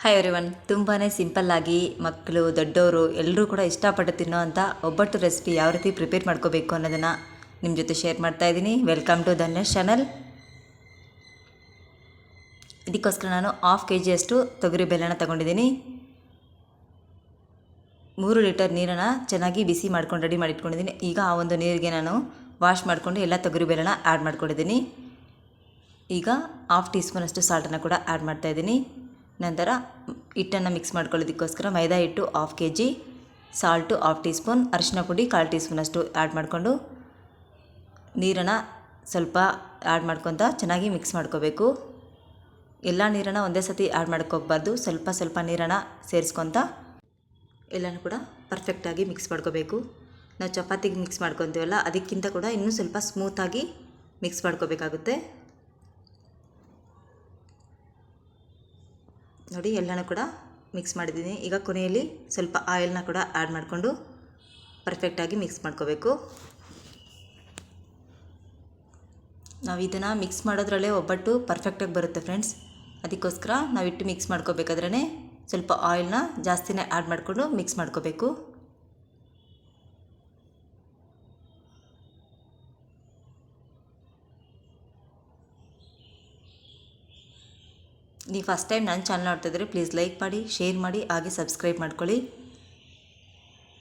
Hi everyone ತುಂಬಾ ಸಿಂಪಲ್ಲಾಗಿ ಮಕ್ಕಳು ದೊಡ್ಡವರು ಎಲ್ಲರೂ ಕೂಡ ಇಷ್ಟಪಟ್ಟು ತಿನ್ನೋ ಅಂತ ಒಬ್ಬಟ್ಟು ರೆಸಿಪಿ ಯಾವ ರೀತಿ ಪ್ರಿಪೇರ್ ಮಾಡ್ಕೋಬೇಕು ಅನ್ನೋದನ್ನು ನಿಮ್ಮ ಜೊತೆ ಶೇರ್ ಮಾಡ್ತಾ ಇದ್ದೀನಿ. ವೆಲ್ಕಮ್ ಟು ಧನ್ಯಶ್ ಚಾನಲ್ ಇದಕ್ಕೋಸ್ಕರ ನಾನು ಹಾಫ್ ಕೆ ಜಿಯಷ್ಟು ತೊಗರಿ ಬೆಲ್ಲನ ತಗೊಂಡಿದ್ದೀನಿ. ಮೂರು ಲೀಟರ್ ನೀರನ್ನು ಚೆನ್ನಾಗಿ ಬಿಸಿ ಮಾಡ್ಕೊಂಡು ರೆಡಿ ಮಾಡಿಟ್ಕೊಂಡಿದ್ದೀನಿ. ಈಗ ಆ ಒಂದು ನೀರಿಗೆ ನಾನು ವಾಶ್ ಮಾಡಿಕೊಂಡು ಎಲ್ಲ ತೊಗರಿ ಬೆಲ್ಲನ ಆ್ಯಡ್ ಮಾಡ್ಕೊಂಡಿದ್ದೀನಿ. ಈಗ ಹಾಫ್ ಟೀ ಸ್ಪೂನಷ್ಟು ಸಾಲ್ಟನ್ನು ಕೂಡ ಆ್ಯಡ್ ಮಾಡ್ತಾಯಿದ್ದೀನಿ ನಂತರ ಹಿಟ್ಟನ್ನು ಮಿಕ್ಸ್ ಮಾಡ್ಕೊಳ್ಳೋದಕ್ಕೋಸ್ಕರ ಮೈದಾ ಹಿಟ್ಟು half K G salt half teaspoon ಅರಿಶಿನ ಪುಡಿ ಕಾಲು ಟೀ ಸ್ಪೂನಷ್ಟು ಆ್ಯಡ್ ಮಾಡಿಕೊಂಡು ನೀರನ್ನು ಸ್ವಲ್ಪ ಆ್ಯಡ್ ಮಾಡ್ಕೊತ ಚೆನ್ನಾಗಿ ಮಿಕ್ಸ್ ಮಾಡ್ಕೋಬೇಕು. ಎಲ್ಲ ನೀರನ್ನು ಒಂದೇ ಸತಿ ಆ್ಯಡ್ ಮಾಡ್ಕೋಬಾರ್ದು. ಸ್ವಲ್ಪ ಸ್ವಲ್ಪ ನೀರನ್ನು ಸೇರಿಸ್ಕೊತ ಎಲ್ಲನೂ ಕೂಡ ಪರ್ಫೆಕ್ಟಾಗಿ ಮಿಕ್ಸ್ ಮಾಡ್ಕೋಬೇಕು. ನಾವು ಚಪಾತಿಗೆ ಮಿಕ್ಸ್ ಮಾಡ್ಕೊತೀವಲ್ಲ, ಅದಕ್ಕಿಂತ ಕೂಡ ಇನ್ನೂ ಸ್ವಲ್ಪ ಸ್ಮೂತಾಗಿ ಮಿಕ್ಸ್ ಮಾಡ್ಕೋಬೇಕಾಗುತ್ತೆ. ನೋಡಿ ಎಲ್ಲನೂ ಕೂಡ ಮಿಕ್ಸ್ ಮಾಡಿದ್ದೀನಿ. ಈಗ ಕೊನೆಯಲ್ಲಿ ಸ್ವಲ್ಪ ಆಯಿಲ್ನ ಕೂಡ ಆ್ಯಡ್ ಮಾಡಿಕೊಂಡು ಪರ್ಫೆಕ್ಟಾಗಿ ಮಿಕ್ಸ್ ಮಾಡ್ಕೋಬೇಕು. ನಾವು ಇದನ್ನು ಮಿಕ್ಸ್ ಮಾಡೋದ್ರಲ್ಲೇ ಒಬ್ಬಟ್ಟು ಪರ್ಫೆಕ್ಟಾಗಿ ಬರುತ್ತೆ ಫ್ರೆಂಡ್ಸ್ ಅದಕ್ಕೋಸ್ಕರ ನಾವು ಇಟ್ಟು ಮಿಕ್ಸ್ ಮಾಡ್ಕೋಬೇಕಾದ್ರೆ ಸ್ವಲ್ಪ ಆಯಿಲ್ನ ಜಾಸ್ತಿನೇ ಆ್ಯಡ್ ಮಾಡಿಕೊಂಡು ಮಿಕ್ಸ್ ಮಾಡ್ಕೋಬೇಕು. ನೀವು ಫಸ್ಟ್ ಟೈಮ್ ನನ್ನ ಚಾನಲ್ ನೋಡ್ತಿದ್ರೆ ಪ್ಲೀಸ್ ಲೈಕ್ ಮಾಡಿ ಶೇರ್ ಮಾಡಿ, ಹಾಗೆ ಸಬ್ಸ್ಕ್ರೈಬ್ ಮಾಡ್ಕೊಳ್ಳಿ.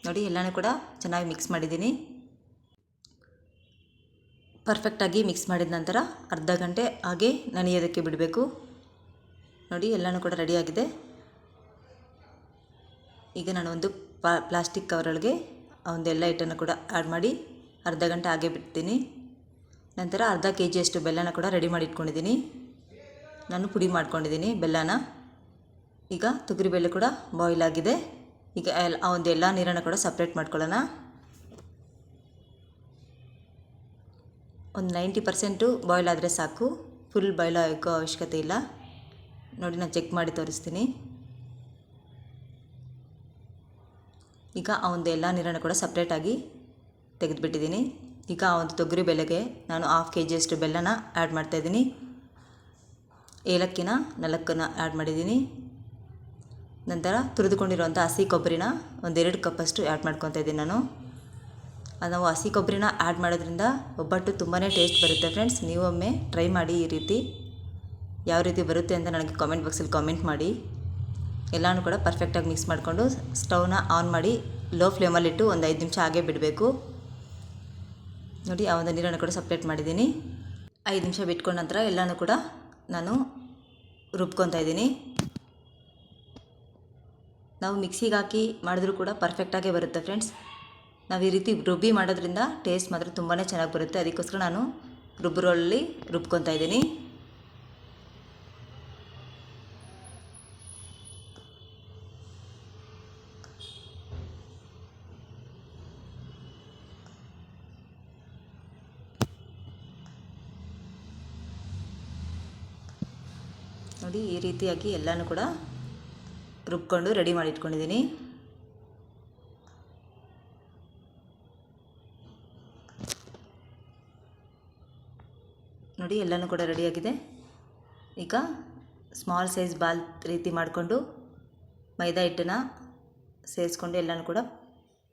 ನೋಡಿ, ಎಲ್ಲನೂ ಕೂಡ ಚೆನ್ನಾಗಿ ಮಿಕ್ಸ್ ಮಾಡಿದ್ದೀನಿ. ಪರ್ಫೆಕ್ಟಾಗಿ ಮಿಕ್ಸ್ ಮಾಡಿದ ನಂತರ ಅರ್ಧ ಗಂಟೆ ಹಾಗೆ ನೆನೆಯೋದಕ್ಕೆ ಬಿಡಬೇಕು. ನೋಡಿ, ಎಲ್ಲನೂ ಕೂಡ ರೆಡಿಯಾಗಿದೆ ಈಗ ನಾನು ಒಂದು ಪ್ಲಾಸ್ಟಿಕ್ ಕವರೊಳಗೆ ಒಂದೆಲ್ಲ ಐಟನ್ನು ಕೂಡ ಆ್ಯಡ್ ಮಾಡಿ ಅರ್ಧ ಗಂಟೆ ಹಾಗೆ ಬಿಡ್ತೀನಿ. ನಂತರ ಅರ್ಧ ಕೆ ಜಿಯಷ್ಟು ಬೆಲ್ಲನ ಕೂಡ ರೆಡಿ ಮಾಡಿ ಇಟ್ಕೊಂಡಿದ್ದೀನಿ. ನಾನು ಪುಡಿ ಮಾಡ್ಕೊಂಡಿದ್ದೀನಿ, ಬೆಲ್ಲನ. ಈಗ ತೊಗರಿಬೇಳೆ ಕೂಡ ಬಾಯ್ಲ್ ಆಗಿದೆ. ಈಗ ಎಲ್ಲ ಆ ಒಂದು ಎಲ್ಲ ನೀರನ್ನು ಕೂಡ ಸಪ್ರೇಟ್ ಮಾಡ್ಕೊಳ್ಳೋಣ. ಒಂದು ನೈಂಟಿ ಪರ್ಸೆಂಟು ಬಾಯ್ಲ್ ಆದರೆ ಸಾಕು. ಫುಲ್ ಬಾಯ್ಲ್ ಆಗೋ ಅವಶ್ಯಕತೆ ಇಲ್ಲ. ನೋಡಿ, ನಾನು ಚೆಕ್ ಮಾಡಿ ತೋರಿಸ್ತೀನಿ. ಈಗ ಆ ಒಂದು ಎಲ್ಲ ನೀರನ್ನು ಕೂಡ ಸಪ್ರೇಟಾಗಿ ತೆಗೆದುಬಿಟ್ಟಿದ್ದೀನಿ. ಈಗ ಆ ಒಂದು ತೊಗರಿ ಬೆಲೆಗೆ ನಾನು ಹಾಫ್ ಕೆ ಜಿಯಷ್ಟು ಬೆಲ್ಲನ ಆ್ಯಡ್ ಮಾಡ್ತಾಯಿದ್ದೀನಿ ಏಲಕ್ಕಿನ ನಾಲ್ಕನ್ನು ಆ್ಯಡ್ ಮಾಡಿದ್ದೀನಿ. ನಂತರ ತುರಿದುಕೊಂಡಿರುವಂಥ ಹಸಿ ಕೊಬ್ಬರಿನ ಒಂದೆರಡು ಕಪ್ಪಷ್ಟು ಆ್ಯಡ್ ಮಾಡ್ಕೊತಾ ಇದ್ದೀನಿ ನಾನು. ಅದು ನಾವು ಹಸಿ ಕೊಬ್ಬರಿನ ಆ್ಯಡ್ ಮಾಡೋದ್ರಿಂದ ಒಬ್ಬಟ್ಟು ತುಂಬಾ ಟೇಸ್ಟ್ ಬರುತ್ತೆ ಫ್ರೆಂಡ್ಸ್ ನೀವೊಮ್ಮೆ ಟ್ರೈ ಮಾಡಿ ಈ ರೀತಿ ಯಾವ ರೀತಿ ಬರುತ್ತೆ ಅಂತ ನನಗೆ ಕಾಮೆಂಟ್ ಬಾಕ್ಸಲ್ಲಿ ಕಾಮೆಂಟ್ ಮಾಡಿ. ಎಲ್ಲನೂ ಕೂಡ ಪರ್ಫೆಕ್ಟಾಗಿ ಮಿಕ್ಸ್ ಮಾಡಿಕೊಂಡು ಸ್ಟವ್ನ ಆನ್ ಮಾಡಿ ಲೋ ಫ್ಲೇಮಲ್ಲಿಟ್ಟು ಒಂದು ಐದು ನಿಮಿಷ ಹಾಗೆ ಬಿಡಬೇಕು. ನೋಡಿ ಆ ಒಂದು ನೀರನ್ನು ಕೂಡ ಸಪ್ರೇಟ್ ಮಾಡಿದ್ದೀನಿ. ಐದು ನಿಮಿಷ ಬಿಟ್ಕೊಂಡ ನಂತರ ಎಲ್ಲನೂ ಕೂಡ ನಾನು ರುಬ್ಕೊತಾ ಇದ್ದೀನಿ. ನಾವು ಮಿಕ್ಸಿಗೆ ಹಾಕಿ ಮಾಡಿದ್ರೂ ಕೂಡ ಪರ್ಫೆಕ್ಟಾಗೇ ಬರುತ್ತೆ ಫ್ರೆಂಡ್ಸ್ ನಾವು ಈ ರೀತಿ ರುಬ್ಬಿ ಮಾಡೋದ್ರಿಂದ ಟೇಸ್ಟ್ ಮಾತ್ರ ತುಂಬಾ ಚೆನ್ನಾಗಿ ಬರುತ್ತೆ. ಅದಕ್ಕೋಸ್ಕರ ನಾನು ರುಬ್ಬರಲ್ಲಿ ರುಬ್ಕೊತಾ ಇದ್ದೀನಿ. ನೋಡಿ ಈ ರೀತಿಯಾಗಿ ಎಲ್ಲನೂ ಕೂಡ ರುಬ್ಕೊಂಡು ರೆಡಿ ಮಾಡಿ ಇಟ್ಕೊಂಡಿದ್ದೀನಿ ನೋಡಿ ಎಲ್ಲನೂ ಕೂಡ ರೆಡಿಯಾಗಿದೆ ಈಗ ಸ್ಮಾಲ್ ಸೈಜ್ ಬಾಲ್ ರೀತಿ ಮಾಡಿಕೊಂಡು ಮೈದಾ ಹಿಟ್ಟನ್ನು ಸೇರಿಸ್ಕೊಂಡು ಎಲ್ಲನೂ ಕೂಡ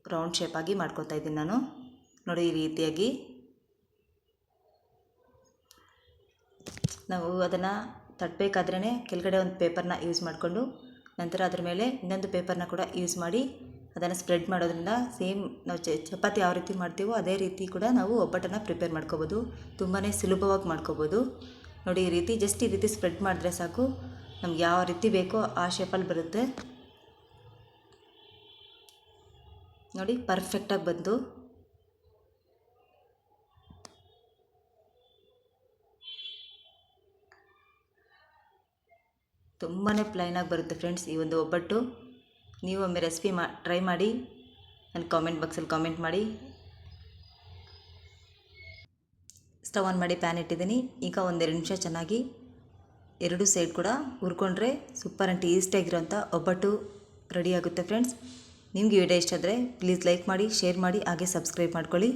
ರೌಂಡ್ ಶೇಪಾಗಿ ಮಾಡ್ಕೊತಾ ಇದ್ದೀನಿ ನಾನು. ನೋಡಿ ಈ ರೀತಿಯಾಗಿ ನಾವು ಅದನ್ನು ತಟ್ಟಬೇಕಾದ್ರೇ ಕೆಳಗಡೆ ಒಂದು ಪೇಪರ್ನ ಯೂಸ್ ಮಾಡಿಕೊಂಡು ನಂತರ ಅದ್ರ ಮೇಲೆ ಇನ್ನೊಂದು ಪೇಪರ್ನ ಕೂಡ ಯೂಸ್ ಮಾಡಿ ಅದನ್ನು ಸ್ಪ್ರೆಡ್ ಮಾಡೋದ್ರಿಂದ ಸೇಮ್ ನಾವು ಚಪಾತಿ ಯಾವ ರೀತಿ ಮಾಡ್ತೀವೋ ಅದೇ ರೀತಿ ಕೂಡ ನಾವು ಒಬ್ಬಟ್ಟನ್ನು ಪ್ರಿಪೇರ್ ಮಾಡ್ಕೋಬೋದು. ತುಂಬಾ ಸುಲಭವಾಗಿ ಮಾಡ್ಕೋಬೋದು. ನೋಡಿ, ಈ ರೀತಿ ಜಸ್ಟ್ ಈ ರೀತಿ ಸ್ಪ್ರೆಡ್ ಮಾಡಿದ್ರೆ ಸಾಕು. ನಮ್ಗೆ ಯಾವ ರೀತಿ ಬೇಕೋ ಆ ಶೇಪಲ್ಲಿ ಬರುತ್ತೆ. ನೋಡಿ, ಪರ್ಫೆಕ್ಟಾಗಿ ಬಂತು ತುಂಬಾ ಪ್ಲೈನಾಗಿ ಬರುತ್ತೆ ಫ್ರೆಂಡ್ಸ್ ಈ ಒಂದು ಒಬ್ಬಟ್ಟು. ನೀವು ಒಮ್ಮೆ ರೆಸಿಪಿ ಮಾ ಟ್ರೈ ಮಾಡಿ ನನ್ನ ಕಾಮೆಂಟ್ ಬಾಕ್ಸಲ್ಲಿ ಕಾಮೆಂಟ್ ಮಾಡಿ. ಸ್ಟವ್ ಆನ್ ಮಾಡಿ ಪ್ಯಾನ್ ಇಟ್ಟಿದ್ದೀನಿ. ಈಗ ಒಂದೆರಡು ನಿಮಿಷ ಚೆನ್ನಾಗಿ ಎರಡು ಸೈಡ್ ಕೂಡ ಹುರ್ಕೊಂಡ್ರೆ ಸೂಪರ್ ಆ್ಯಂಡ್ ಟೇಸ್ಟಿಯಾಗಿರೋಂಥ ಒಬ್ಬಟ್ಟು ರೆಡಿ ಆಗುತ್ತೆ ಫ್ರೆಂಡ್ಸ್ ನಿಮಗೆ ವಿಡಿಯೋ ಇಷ್ಟ ಆದರೆ ಪ್ಲೀಸ್ ಲೈಕ್ ಮಾಡಿ ಶೇರ್ ಮಾಡಿ, ಹಾಗೆ ಸಬ್ಸ್ಕ್ರೈಬ್ ಮಾಡ್ಕೊಳ್ಳಿ.